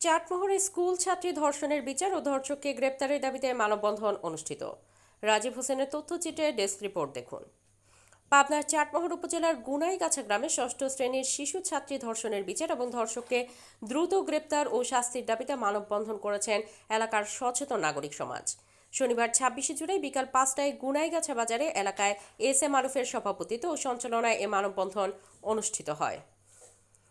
চাটমোহরে school ছাত্রী ধর্ষণের বিচার ও ধর্ষককে গ্রেপ্তারের দাবিতে মানববন্ধন অনুষ্ঠিত। রাজীব হোসেনের তথ্যচিত্রে ডেস্ক রিপোর্ট দেখুন। পাবনার চাটমোহর উপজেলার গুনাইগাছা গ্রামে ষষ্ঠ শ্রেণির শিশু ছাত্রী ধর্ষণের বিচার এবং ধর্ষককে দ্রুত গ্রেপ্তার ও শাস্তির দাবিতে মানববন্ধন করেছেন এলাকার সচেতন নাগরিক সমাজ। শনিবার ছাব্বিশে জুলাই বিকাল পাঁচটায় গুনাইগাছা বাজারে এলাকায় এস এম আরফের সভাপতিত্ব ও সঞ্চালনায় এ মানববন্ধন অনুষ্ঠিত হয়।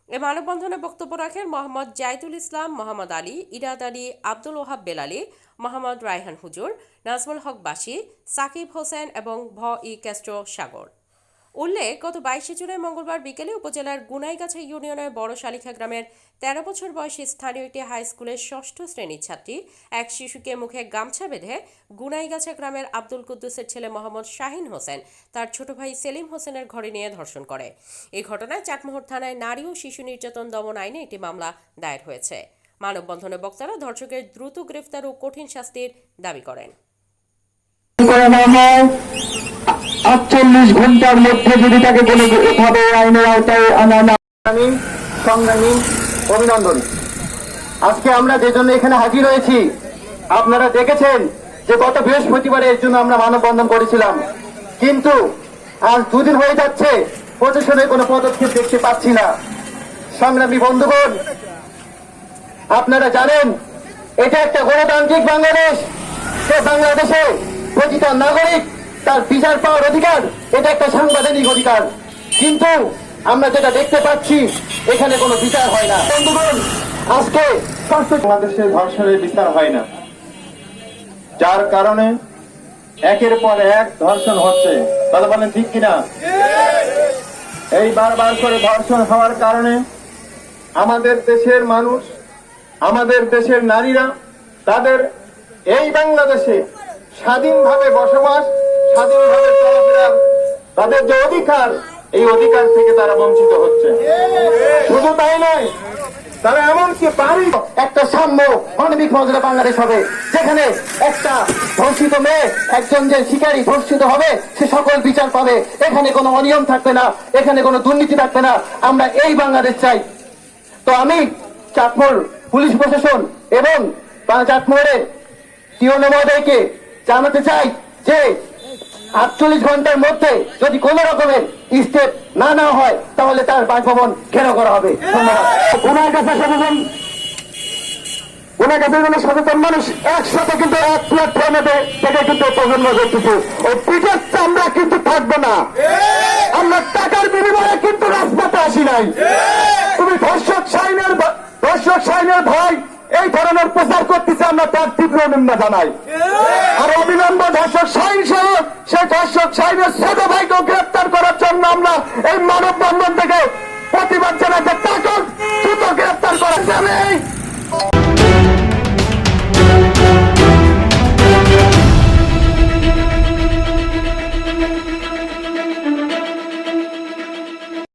এ মানববন্ধনে বক্তব্য রাখেন মোহাম্মদ জাইদুল ইসলাম, মোহাম্মদ আলী, ইরাদ আলী, আব্দুল ওহাব বেলালি, মোহাম্মদ রায়হান হুজুর, নাজমুল হক বাসি, সাকিব হোসেন এবং ভ ই ক্যাস্ট্রো সাগর। উল্লেখ, গত বাইশে জুলাই মঙ্গলবার বিকেলে উপজেলার গুনাইগাছা ইউনিয়নের বড় শালিখা গ্রামের তেরো বছর বয়সী স্থানীয় একটি হাই স্কুলের ষষ্ঠ শ্রেণির ছাত্রী এক শিশুকে মুখে গামছা বেঁধে গুনাইগাছা গ্রামের আব্দুল কুদ্দুসের ছেলে মোহাম্মদ শাহিন হোসেন, তার ছোট ভাই সেলিম হোসেনের ঘরে নিয়ে ধর্ষণ করে। এই ঘটনায় চাটমোহর থানায় নারী ও শিশু নির্যাতন দমন আইনে একটি মামলা দায়ের হয়েছে। মানববন্ধনে বক্তারা ধর্ষকের দ্রুত গ্রেফতার ও কঠিন শাস্তির দাবি করেন। আটচল্লিশ ঘণ্টার মধ্যে যদি তাকে কোনোভাবে আইনের আওতায় আনা না। সংগ্রামী অভিনন্দন। আজকে আমরা যে জন্য এখানে হাজির হয়েছি, আপনারা দেখেছেন যে গত বৃহস্পতিবার এর জন্য আমরা মানববন্ধন করেছিলাম। কিন্তু আজ দুদিন হয়ে যাচ্ছে, প্রশাসনের কোনো পদক্ষেপ দেখতে পাচ্ছি না। সংগ্রামী বন্ধুগণ, আপনারা জানেন, এটা একটা গণতান্ত্রিক বাংলাদেশ। সে বাংলাদেশে প্রতিটা নাগরিক তার বিচার পাওয়ার অধিকার, এটা একটা সাংবিধানিক অধিকার। কিন্তু আমরা যেটা দেখতে পাচ্ছি, এখানে কোনো বিচার হয় না। বন্ধুগণ, আজকে বাংলাদেশে ধর্ষণের বিচার হয় না। যার কারণে একের পর এক ধর্ষণ হচ্ছে। কথা বলেন ঠিক কিনা? এই বারবার করে ধর্ষণ হওয়ার কারণে আমাদের দেশের মানুষ, আমাদের দেশের নারীরা, তাদের এই বাংলাদেশে স্বাধীনভাবে বসবাস স্বাধীনভাবে চলাফেরার তাদের যে অধিকার, এই অধিকার থেকে তারা বঞ্চিত হচ্ছে। শুধু তাই নয়, তারা এমনকি বাড়ি, একটা সাম্য মানবিক মর্যাদা বাংলাদেশ হবে, যেখানে একটা ধর্ষিত মেয়ে, একজন যে শিকারী ধর্ষিত হবে, সে সকল বিচার পাবে। এখানে কোনো অনিয়ম থাকবে না, এখানে কোনো দুর্নীতি থাকবে না। আমরা এই বাংলাদেশ চাই। তো আমি চাটমোড় পুলিশ প্রশাসন এবং চাটমোড়ের টিওন মহোদয়কে জানাতে চাই যে আটচল্লিশ ঘণ্টার মধ্যে যদি কোন রকমের স্টেপ না নেওয়া হয় তাহলে তার বাসভবন ঘেরাও করা হবে। ধন্যবাদ। ওনার কাছে সচেতন। ওনার কাছে কোনো সচেতন মানুষ একসাথে কিন্তু এক প্ল্যাটফর্মে থেকে কিন্তু প্রজন্ম করতেছে পিঠের আমরা কিন্তু থাকব না। আমরা টাকার বিনিময়ে কিন্তু রাজপথে আসি নাই। তুমি ধর্ষক সাইনের ধর্ষক সাইনের ভয় এই ধরনের প্রচার করতেছে আমরা তার তীব্র নিন্দা জানাই। আর অবিলম্ব ধর্ষক সাইন সহ সেই ধর্ষক সাইনের ছোট ভাইকে গ্রেপ্তার করার জন্য আমরা এই মানব বন্ধন থেকে প্রতিবাদ